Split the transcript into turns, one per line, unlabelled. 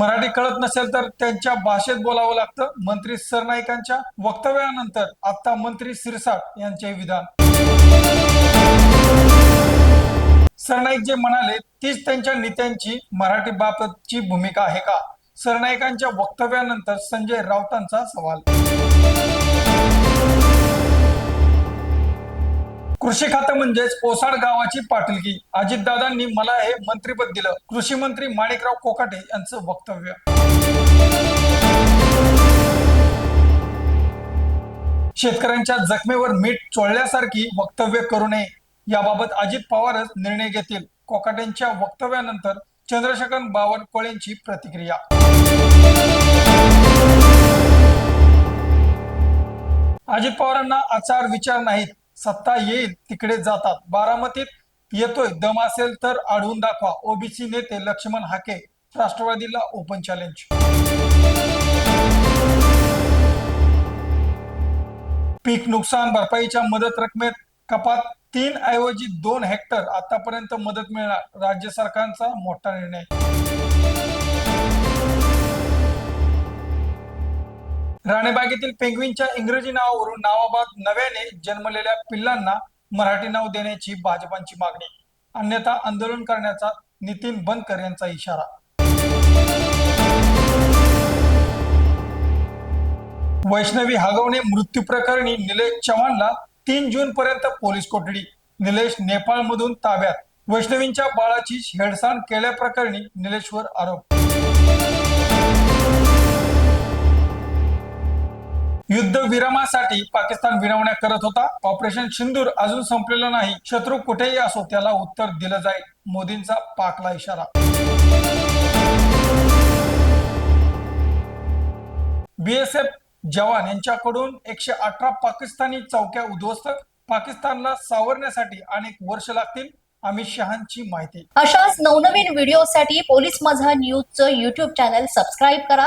मराठी कळत नसेल तर त्यांच्या भाषेत बोलावं लागतं. मंत्री सरनाईकांच्या वक्तव्यानंतर आता मंत्री सिरसाट यांचे विधान. सरनाईक जे म्हणाले तीच त्यांच्या नेत्यांची मराठी बाबतची भूमिका आहे का? सरनाईकांच्या वक्तव्यानंतर संजय राऊतांचा सवाल. कृषी खातं म्हणजेच ओसाड गावाची पाटीलकी अजितदादांनी मला हे मंत्रीपद दिलं. कृषी मंत्री माणिकराव कोकाटे यांचं वक्तव्य. शेतकऱ्यांच्या जखमेवर मीठ चोळल्यासारखी वक्तव्य करू नये. याबाबत अजित पवारच निर्णय घेतील. कोकाटेंच्या वक्तव्यानंतर चंद्रशेखर बावनकुळेंची प्रतिक्रिया. अजित पवारांना आचार विचार नाहीत. सत्ता येईल तिकडे जातात. बारामतीत येतोय. दम असेल तर आढळून दाखवा. ओबीसी नेते लक्ष्मण हाके राष्ट्रवादीला ओपन चॅलेंज पीक नुकसान भरपाईच्या मदत रकमेत कपात. तीन ऐवजी दोन हेक्टर आतापर्यंत मदत मिळणार. राज्य सरकारचा मोठा निर्णय. राणेबागेतील पेंग्विनच्या इंग्रजी नावावरून नावाबाद नव्याने जन्मलेल्या पिल्लांना मराठी नाव देण्याची भाजपांची मागणी. अन्यथा आंदोलन करण्याचा नितीन बनकर यांचा इशारा. वैष्णवी हागवणे मृत्यू प्रकरणी निलेश चव्हाणला तीन जून पर्यंत पोलीस कोठडी. निलेश नेपाळ मधून ताब्यात. वैष्णवींच्या बाळाची हेडसाण केल्याप्रकरणी निलेशवर आरोप. युद्ध विरामासाठी पाकिस्तान विनवण्या करत होता. ऑपरेशन सिंदूर अजून संपलेलं नाही. शत्रू कुठेही असो त्याला उत्तर दिलं जाईल. मोदींचा पाकला इशारा. बीएसएफ जवान यांच्याकडून एकशे अठरा पाकिस्तानी चौक्या उद्ध्वस्त. पाकिस्तानला सावरण्यासाठी अनेक वर्ष लागतील अमित शहांची माहिती.
अशाच नवनवीन व्हिडिओसाठी पोलीस माझा न्यूजचं युट्यूब चॅनल सबस्क्राईब करा.